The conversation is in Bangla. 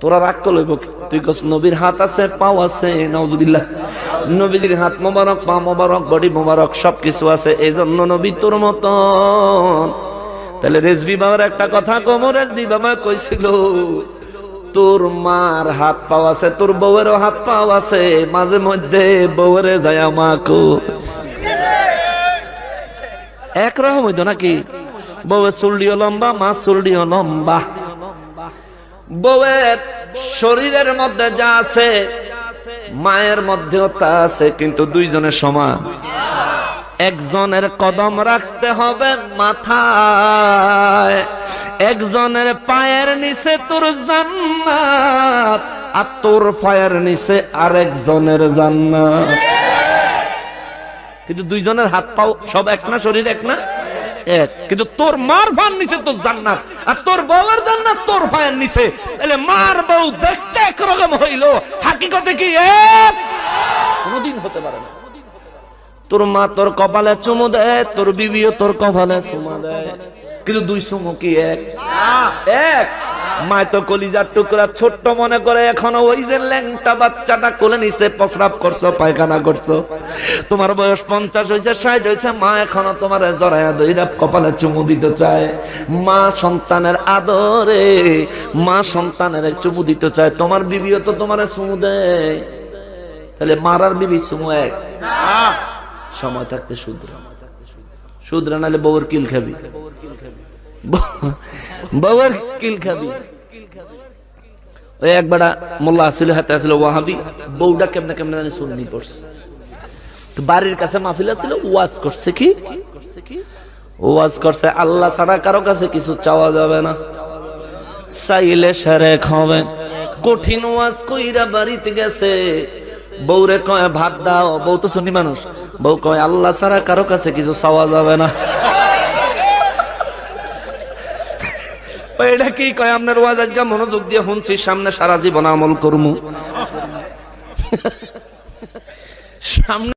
তোরা রাগ করল তুই কস, নবীর হাত আছে, পাও আছে নজুবিল্লাহ নবীর হাত মোবারক, পা মোবারক, বডি মোবারক, সবকিছু আছে এই জন্য নবী তোর মতন। তাহলে রেজবি বাবার একটা কথা কম রেজবি বাবা কইছিল, তোর মার হাত পাও আছে, তোর বউয়েরও হাত পাও আছে, মাঝে মধ্যে বউরে যায় কইস। একরকম হইতো নাকি? বউয়ের চুলডিও লম্বা মা চুলডিও লম্বা। বউয়ের শরীরের মধ্যে যা আছে, মায়ের মধ্যেও তা আছে, কিন্তু দুইজনের সমান। একজনের কদম রাখতে হবে মাথায়, একজনের পায়ের নিচে তোর জান্নাত, আর তোর পায়ের নিচে আরেকজনের জান্নাত। কিন্তু দুইজনের হাত পাও সব এক না, শরীর এক না? এক। কিন্তু তোর মার ভান নিচে তোর জান্নাত। আর তোর বউয়ের জান্নাত তোর ভাইয়ের নিচে। তাহলে মার বউ দেখতে একরকম হইল। হাকিকতে কি এক? কোনদিন হতে পারে না। তোর মা তোর কপালে চুমু দেয় তোর বিবিও তোর কপালে চুমা দেয়। কিন্তু দুই চুমু কি এক? এক। মায় তো কলিজার টুকরা ছোট্ট মনে করে এখনও ওই যে ল্যাংটা বাচ্চাটা কোলে নিছে প্রস্রাব করছ পায়খানা করছ। তোমার বয়স পঞ্চাশ হয়েছে ষাট হয়েছে মা এখনও তোমার জড়াইয়া দইরা কপালে চুমু দিতে চায়। মা সন্তানের আদরে মা সন্তানের চুমু দিতে চায়। তোমার বিবিও তো তোমার চুমু দেয়। তাহলে মারার বিবি চুমু এক। সময় থাকতে শুদ্র শুদ্র নাহলে বউর কিল খাবি। বউ- বউয়ের কিল খাবি। ওই একবারা মোল্লা আসলে, হাতে ওয়াহাবি বউটা কেমনে কেমনে জানি পড়ছে। তো বাড়ির কাছে মাহফিল ছিল ওয়াজ করছে কি? ওয়াজ করছে, আল্লাহ ছাড়া কারও কাছে কিছু চাওয়া যাবে না। চাইলে সেরে খাবে কঠিন ওয়াজ কইরা বাড়িতে গেছে। বউরে কয়, ভাত দাও। বউ তো শুনি মানুষ। বউ কয়, আল্লাহ ছাড়া কারও কাছে কিছু চাওয়া যাবে না। এটা কি কয়, আপনার ওয়াজ আজকে মনোযোগ দিয়ে শুনছি, সামনে সারা জীবন আমল করমু। সামনে